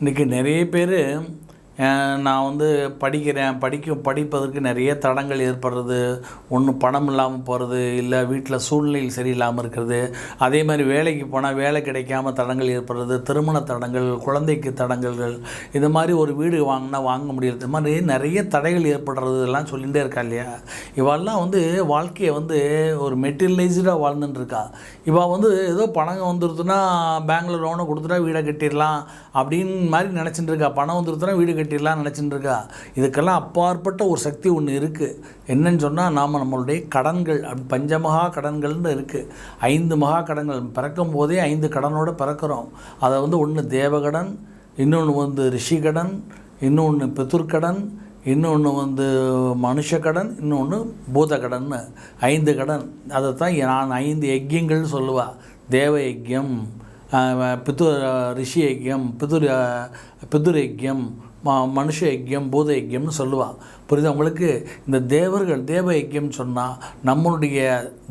இன்றைக்கி நிறைய பேர் நான் வந்து படிக்கிறேன். படிக்க படிப்பதற்கு நிறைய தடங்கள் ஏற்படுறது. ஒன்று பணம் இல்லாமல் போகிறது இல்லை வீட்டில் சூழ்நிலை சரியில்லாமல் இருக்கிறது. அதே மாதிரி வேலைக்கு போனால் வேலை கிடைக்காம தடங்கள் ஏற்படுறது திருமண தடங்கள் குழந்தைக்கு தடங்கல்கள் இது மாதிரி ஒரு வீடு வாங்கினா வாங்க முடியறது. இது மாதிரி நிறைய தடைகள் ஏற்படுறது எல்லாம் சொல்லிகிட்டே இருக்கா இல்லையா? இவெல்லாம் வந்து வாழ்க்கையை வந்து ஒரு மெட்டீரியலைஸ்டாக வாழ்ந்துட்டுருக்கா இவள் வந்து ஏதோ பணம் வந்துருதுன்னா பேங்கில் லோனை கொடுத்துட்டா வீடை கட்டிடலாம் அப்படின்னு மாதிரி நினச்சிட்டு இருக்கா. பணம் வந்துருதுன்னா வீடு கட்டிடலாம் நினச்சிட்டு இருக்கா இதுக்கெல்லாம் அப்பாற்பட்ட ஒரு சக்தி ஒன்று இருக்குது என்னன்னு சொன்னால் நாம் நம்மளுடைய கடன்கள் அப்படி பஞ்சமகா கடன்கள்னு இருக்குது ஐந்து மகா கடன்கள். பிறக்கும் போதே ஐந்து கடனோடு பிறக்கிறோம். அதை வந்து ஒன்று தேவகடன் இன்னொன்று வந்து ரிஷிகடன் இன்னொன்று பிதுர்கடன் இன்னொன்று வந்து மனுஷ கடன் இன்னொன்று பூத கடன்னு ஐந்து கடன். அதை தான் நான் ஐந்து யஜ்யங்கள்னு சொல்லுவா. தேவ யஜ்யம் பித்து ரிஷி யஜ்யம் பிதுர் பிதுர் யஜ்யம் மனுஷ யஜ்யம் பூத யஜ்யம்னு சொல்லுவாள் புரியுது உங்களுக்கு? இந்த தேவர்கள் தேவ யஜ்யம் சொன்னால் நம்மளுடைய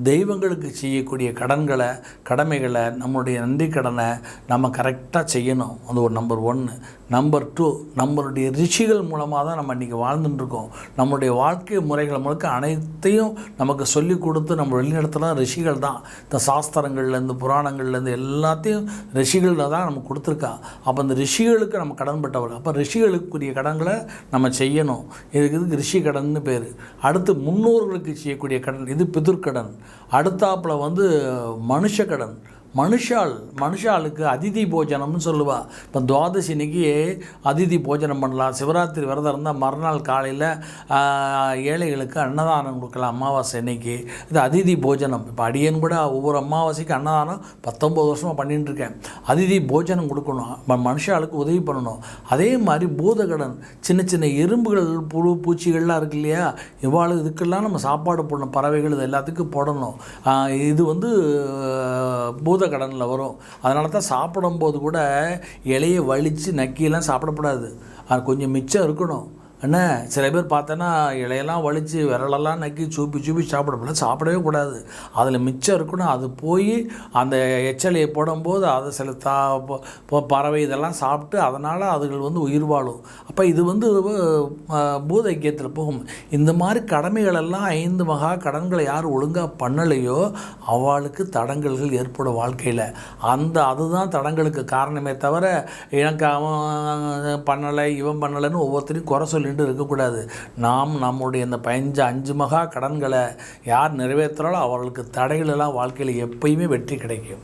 தெய்வங்களுக்கு செய்யக்கூடிய கடன்களை கடமைகளை நம்மளுடைய நன்றி கடனை நம்ம கரெக்டாக செய்யணும். அது ஒரு நம்பர் ஒன்று நம்பர் டூ நம்மளுடைய ரிஷிகள் மூலமாக தான் நம்ம இன்றைக்கி வாழ்ந்துட்டுருக்கோம். நம்மளுடைய வாழ்க்கை முறைகள் முழுக்க அனைத்தையும் நமக்கு சொல்லி கொடுத்து நம்ம வெளிநடத்தலாம் ரிஷிகள் தான். இந்த சாஸ்திரங்கள்லேருந்து புராணங்கள்லேருந்து எல்லாத்தையும் ரிஷிகளில் தான் நமக்கு கொடுத்துருக்கா. அப்போ அந்த ரிஷிகளுக்கு நம்ம கடன்பட்டவர்கள் அப்போ ரிஷிகளுக்கு செய்யக்கூடிய கடன்களை நம்ம செய்யணும். இதுக்கு இதுக்கு ரிஷி கடன்னு பேர். அடுத்து முன்னோர்களுக்கு செய்யக்கூடிய கடன் இது பிதுர்கடன் அடுத்தாப்பில் வந்து மனுஷ கடன். மனுஷால் மனுஷாளுக்கு அதிதி போஜனம்னு சொல்லுவா. இப்போ துவாதசி இன்னைக்கு அதிதி போஜனம் பண்ணலாம். சிவராத்திரி விரதம் இருந்தால் மறுநாள் காலையில் ஏழைகளுக்கு அன்னதானம் கொடுக்கலாம் அமாவாசை இன்னைக்கு. இது அதிதி போஜனம். இப்போ அடியன் கூட ஒவ்வொரு அமாவாசைக்கு அன்னதானம் பத்தொம்பது வருஷமாக பண்ணிட்டு இருக்கேன். அதிதி போஜனம் கொடுக்கணும். மனுஷாளுக்கு உதவி பண்ணணும். அதே மாதிரி பூதகடன் சின்ன சின்ன எறும்புகள் புழு பூச்சிகள்லாம் இருக்கு இல்லையா? இவ்வளோ இதுக்கெல்லாம் நம்ம சாப்பாடு போடணும். பறவைகள் இது எல்லாத்துக்கும் போடணும். இது வந்து பூத கடனில் வரும். அதனால தான் சாப்பிடும்போது கூட இலையை வலித்து நக்கியெல்லாம் சாப்பிடக்கூடாது. அது கொஞ்சம் மிச்சம் இருக்கணும். என்ன சில பேர் பார்த்தோன்னா இலையெல்லாம் வலித்து விரலெல்லாம் நக்கி சூப்பி சூப்பி சாப்பிடக்கூடாது சாப்பிடவே கூடாது. அதில் மிச்சம் இருக்கணும் அது போய் அந்த எச்சலையை போடும்போது அதை சில தா ப- பறவை இதெல்லாம் சாப்பிட்டு அதனால் அதுகள் வந்து உயிர் வாழும். அப்போ இது வந்து பூத ஐக்கியத்தில் போகும். இந்த மாதிரி கடமைகளெல்லாம் ஐந்து மகா கடன்களை யார் ஒழுங்காக பண்ணலையோ அவளுக்கு தடங்கல்கள் ஏற்படும் வாழ்க்கையில். அந்த அதுதான் தடங்களுக்கு காரணமே தவிர எனக்கு அவன் பண்ணலை இவன் பண்ணலைன்னு ஒவ்வொருத்தரையும் குறை சொல்லிட்டு இருக்கக்கூடாது. நாம் நம்முடைய இந்த பதினஞ்சு அஞ்சு மகா கடன்களை யார் நிறைவேற்றுறாலோ அவர்களுக்கு தடைகளெல்லாம் வாழ்க்கையில் எப்பயுமே வெற்றி கிடைக்கும்.